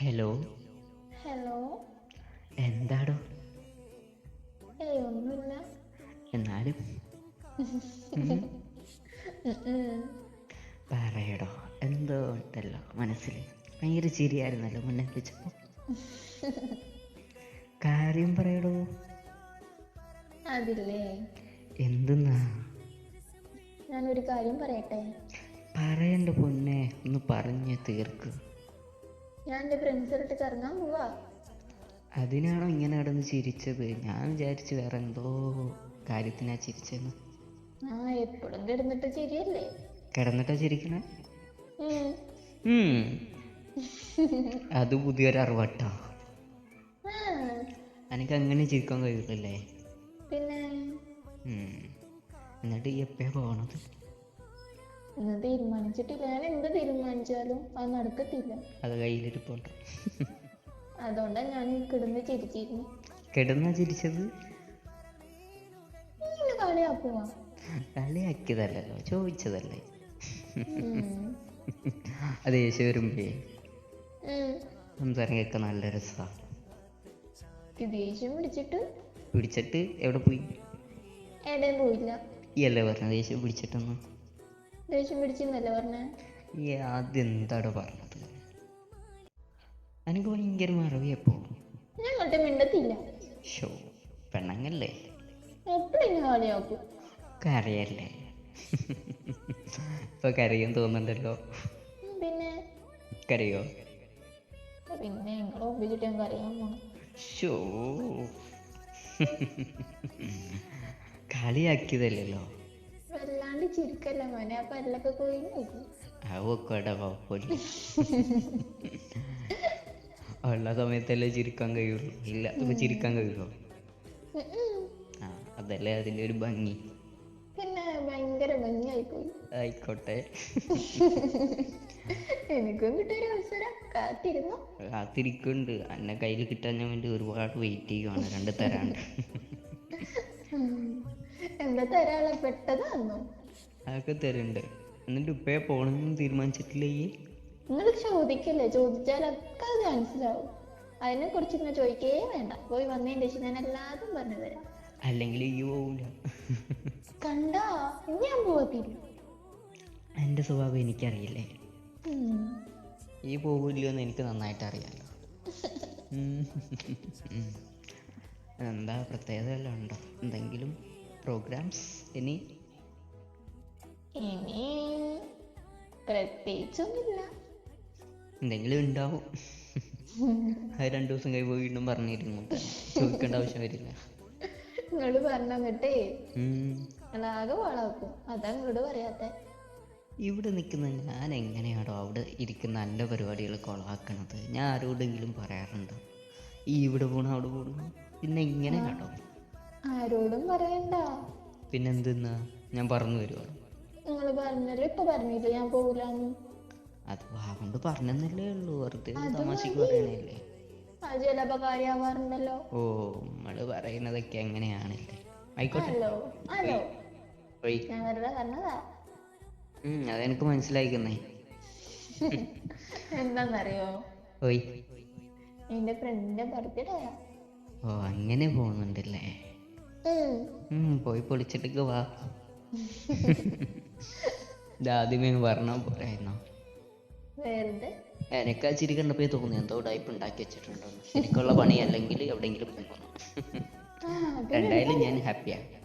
Hello hello എന്താടോ? ഏയ് ഒന്നുമില്ല. എന്നാലും. പറയടോ എന്തോ ഉണ്ടല്ലോ മനസ്സിൽ ഭയങ്കര ചിരിയായിരുന്നല്ലോ മുന്നേ വെച്ചപ്പോ കാര്യം പറയടോ. അതില്ലേ? എന്തെന്നാ? ഞാനൊരു കാര്യം പറയട്ടെ? പറയണ്ട പൊന്നെ ഒന്ന് പറഞ്ഞ് തീർക്ക്. ഞാൻ എന്റെ ഫ്രണ്ട്സായിട്ട് കറങ്ങാൻ പോവാ. അതിനാണോ ഇങ്ങനെ കിടന്ന് ചിരിച്ചത്? ഞാൻ വിചാരിച്ചു വേറെ എന്തോ കാര്യത്തിനാ ചിരിച്ചെന്ന്. ആ എപ്പോഴും കിടന്നിട്ട് ചിരിയല്ലേ? കിടന്നിട്ടാ ചിരിക്കണേ. അത് പുതിയൊരു അറിവട്ടോ. എനിക്ക് അങ്ങനെ ചിരിക്കാൻ കഴിയില്ലല്ലേ പിന്നെ. എന്നിട്ട് ഈ എപ്പോഴാ പോണത്? ഇന്ന് തീരുമാനിച്ചിട്ടില്ല. ഞാൻ എന്ത് തീരുമാനിച്ചാലും അത് നടക്കത്തില്ല. അത് കയ്യിലിരിപ്പുണ്ട്. അതുകൊണ്ടാണ് ഞാൻ കിടന്ന് ചിരിച്ചിരുന്നു. കിടന്നാ ചിരിച്ചത്? കളിയാക്കുവാ? കളിയാക്കിയതല്ലല്ലോ ചോദിച്ചതല്ലേ. അത് യേശു വരുമ്പേ. സംസാരം കേൾക്കാൻ നല്ല രസമാണ് ദേഷ്യം പിടിച്ചിട്ട്? പിടിച്ചിട്ട് എവിടെ പോയി? എവിടെയും പോയില്ല. ഈ അല്ലേ പറഞ്ഞ ദേഷ്യം പിടിച്ചിട്ടൊന്ന്. ദേഷ്യം പിടിച്ചെന്നല്ലേ പറഞ്ഞേ? ഈ ആദ്യം പറഞ്ഞത്? എനിക്ക് ഭയങ്കര മറവിയപ്പോ ഞാൻ അങ്ങോട്ട് മിണ്ടത്തില്ല. ഷോ പെണ്ണങ്ങല്ലേ? എപ്പോഴും എന്നെ കളിയാക്കും കരയല്ലേ? ഇപ്പൊ കരയും തോന്നുന്നുണ്ടല്ലോ. പിന്നെ? കരയോ? പിന്നെ നിങ്ങളെ ഒപ്പിച്ചിട്ട് ഞാൻ കരയാൻ പോണം. ഷോ കളിയാക്കിയതല്ലല്ലോ. വല്ലാണ്ട് ചിരിക്കല്ല മോനെ? ആ പല്ലൊക്കെ പോയി. നോക്കും അവക്കടെ കുഴപ്പമില്ല ഉള്ള സമയത്തല്ലേ ചിരിക്കാൻ കഴിയുള്ളൂ. ഇല്ല ഇപ്പൊ ചിരിക്കാൻ കഴിയുള്ളൂ. ആ അതല്ലേ അതിന്റെ ഒരു ഭംഗി. പിന്നെ ഭയങ്കര ഭംഗിയായിപ്പോയി. ആയിക്കോട്ടെ. എനിക്കും കിട്ടിയൊരു അവസരം കാത്തിരുന്നു. കാത്തിരിക്കുന്നുണ്ട്. എന്നെ കയ്യിൽ കിട്ടാൻ ഞാൻ വേണ്ടി ഒരുപാട് വെയിറ്റ് ചെയ്യുവാണ്. രണ്ട് തരാണ്ട്. എന്താ തരാളെ പെട്ടതാന്നോ അതൊക്കെ തരുന്നുണ്ട് എന്നിട്ട് ഉപ്പയെ പോണെന്നും തീരുമാനിച്ചിട്ടില്ലേ ഈ? നിങ്ങൾ ചോദിക്കില്ലേ ചോദിച്ചാലൊക്കെ അത് മനസ്സിലാവും. അതിനെ കുറിച്ച് ഇങ്ങനെ ചോദിക്കേ വേണ്ട. പോയി വന്നതിന്റെ ശേഷം ഞാൻ എല്ലാതും പറഞ്ഞു തരാം. അല്ലെങ്കിൽ ഈ പോവില്ല കണ്ടാ? ഇനി ഞാൻ പോകത്തില്ല എന്റെ സ്വഭാവം എനിക്കറിയില്ലേ. ഉം. ഈ പോവില്ലയോ എന്ന് എനിക്ക് നന്നായിട്ട് അറിയാലോ. ഉം. എന്താ പ്രത്യേകത വല്ലതും ഉണ്ടോ? എന്തെങ്കിലും പ്രോഗ്രാംസ് ഇനി? ഇനി പ്രത്യേകിച്ചൊന്നുമില്ല. എന്തെങ്കിലും ഉണ്ടാവും. അത് രണ്ടു ദിവസം കഴിയുമ്പോൾ വീണ്ടും പറഞ്ഞിരുന്നു ചോദിക്കേണ്ട ആവശ്യം വരില്ല. നിങ്ങൾ പറഞ്ഞിട്ടേ ആകെ വളാക്കും അതാ നിങ്ങളോട് പറയാത്ത. ഇവിടെ നിൽക്കുന്ന ഞാൻ എങ്ങനെയാണോ അവിടെ ഇരിക്കുന്ന നല്ല പരിപാടികൾ കൊളാക്കണത്? ഞാൻ ആരോടെങ്കിലും പറയാറുണ്ട്? ഈ ഇവിടെ പോണോ അവിടെ പോണോ. പിന്നെ ഇങ്ങനെ കേട്ടോ ആരോടും പറയണ്ട. പിന്നെ എന്തെന്നാ ഞാൻ പറഞ്ഞു വരുമോ നിങ്ങൾ പറഞ്ഞല്ലോ ഇപ്പൊ പറഞ്ഞില്ലേ? ഞാൻ പോകൂലെന്ന് അത് വാഗണ്ട് പറഞ്ഞെന്നല്ലേ ഉള്ളൂ. വെറുതെ തമാശക്ക് പറയണല്ലേ ചിലപ്പോ കാര്യാവാറുണ്ടല്ലോ ഓ നമ്മൾ പറയുന്നതൊക്കെ എങ്ങനെയാണല്ലേ ആയിക്കോട്ടെ. Hello hello. പോയി. ഞാൻ വെറുതെ പറഞ്ഞതാ? ഉം, അതെനിക്ക് മനസ്സിലായിക്കുന്നേ. എന്താന്നറിയോ? പോയി. എന്റെ ഫ്രണ്ടിന്റെ ബർത്ത്ഡേ ഓ അങ്ങനെ പോകുന്നുണ്ടല്ലേ? പോയി പൊളിച്ചിട്ടേക്ക് വാ. ആദ്യമേ പറഞ്ഞ പോരായിരുന്നോ? എനിക്ക് ആ ചിരി കണ്ടപ്പോ തോന്നി എന്തോ ടൈപ്പ് ഉണ്ടാക്കി വെച്ചിട്ടുണ്ടോ? എനിക്കുള്ള പണി അല്ലെങ്കിൽ എവിടെയെങ്കിലും പോകണം രണ്ടായാലും ഞാൻ ഹാപ്പിയാണ്